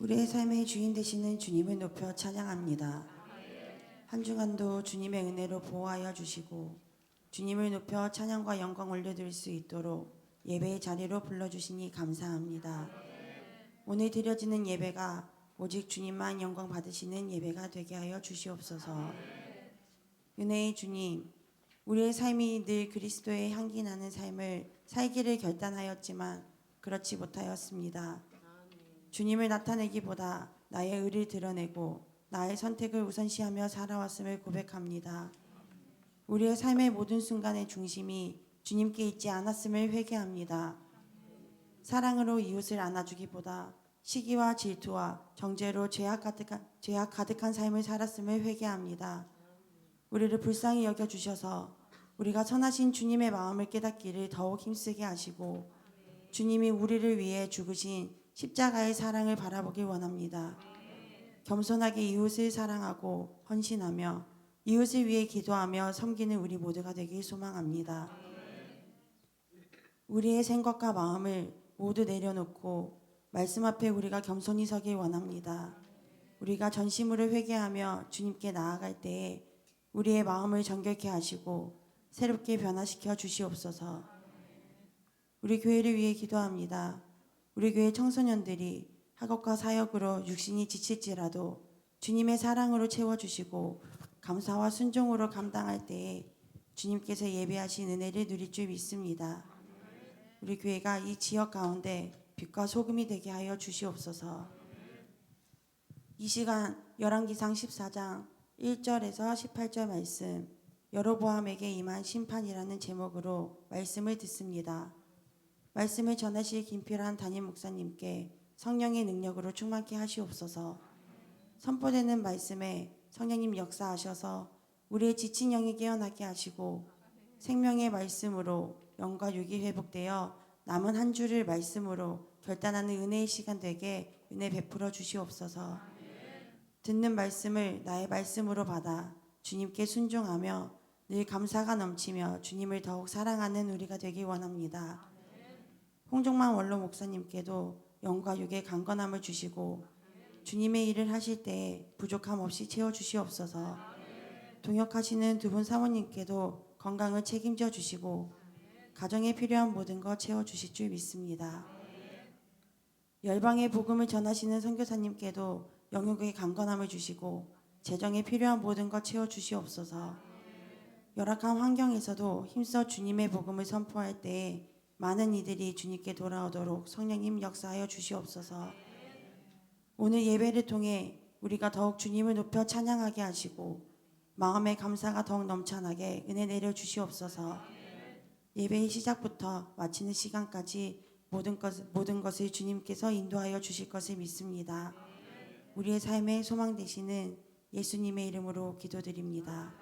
우리의 삶의 주인 되시는 주님을 높여 찬양합니다. 한 주간도 주님의 은혜로 보호하여 주시고 주님을 높여 찬양과 영광 올려드릴 수 있도록 예배의 자리로 불러주시니 감사합니다. 오늘 드려지는 예배가 오직 주님만 영광 받으시는 예배가 되게 하여 주시옵소서. 은혜의 주님, 우리의 삶이 늘 그리스도의 향기 나는 삶을 살기를 결단하였지만 그렇지 못하였습니다. 주님을 나타내기보다 나의 의를 드러내고 나의 선택을 우선시하며 살아왔음을 고백합니다. 우리의 삶의 모든 순간의 중심이 주님께 있지 않았음을 회개합니다. 사랑으로 이웃을 안아주기보다 시기와 질투와 정죄로 죄악 가득한, 죄악 가득한 삶을 살았음을 회개합니다. 우리를 불쌍히 여겨 주셔서 우리가 선하신 주님의 마음을 깨닫기를 더욱 힘쓰게 하시고 주님이 우리를 위해 죽으신 십자가의 사랑을 바라보길 원합니다. 겸손하게 이웃을 사랑하고 헌신하며 이웃을 위해 기도하며 섬기는 우리 모두가 되길 소망합니다. 우리의 생각과 마음을 모두 내려놓고 말씀 앞에 우리가 겸손히 서길 원합니다. 우리가 전심으로 회개하며 주님께 나아갈 때에 우리의 마음을 정결케 하시고 새롭게 변화시켜 주시옵소서. 우리 교회를 위해 기도합니다. 우리 교회 청소년들이 학업과 사역으로 육신이 지칠지라도 주님의 사랑으로 채워주시고 감사와 순종으로 감당할 때에 주님께서 예배하신 은혜를 누릴 줄 믿습니다. 우리 교회가 이 지역 가운데 빛과 소금이 되게 하여 주시옵소서. 이 시간 열왕기상 14장 1절에서 18절 말씀 여로보암에게 임한 심판이라는 제목으로 말씀을 듣습니다. 말씀을 전하실 김필한 담임 목사님께 성령의 능력으로 충만케 하시옵소서. 선포되는 말씀에 성령님 역사하셔서 우리의 지친 영이 깨어나게 하시고 생명의 말씀으로 영과 육이 회복되어 남은 한 주를 말씀으로 결단하는 은혜의 시간 되게 은혜 베풀어 주시옵소서. 듣는 말씀을 나의 말씀으로 받아 주님께 순종하며 늘 감사가 넘치며 주님을 더욱 사랑하는 우리가 되길 원합니다. 홍종만 원로 목사님께도 영과 육의 강건함을 주시고 주님의 일을 하실 때 부족함 없이 채워 주시옵소서. 동역하시는 두 분 사모님께도 건강을 책임져 주시고 가정에 필요한 모든 것 채워 주실 줄 믿습니다. 열방의 복음을 전하시는 선교사님께도 영육의 강건함을 주시고 재정에 필요한 모든 것 채워 주시옵소서. 열악한 환경에서도 힘써 주님의 복음을 선포할 때에 많은 이들이 주님께 돌아오도록 성령님 역사하여 주시옵소서. 오늘 예배를 통해 우리가 더욱 주님을 높여 찬양하게 하시고 마음의 감사가 더욱 넘쳐나게 은혜 내려 주시옵소서. 예배의 시작부터 마치는 시간까지 모든 것 모든 것을 주님께서 인도하여 주실 것을 믿습니다. 우리의 삶의 소망 되시는 예수님의 이름으로 기도드립니다.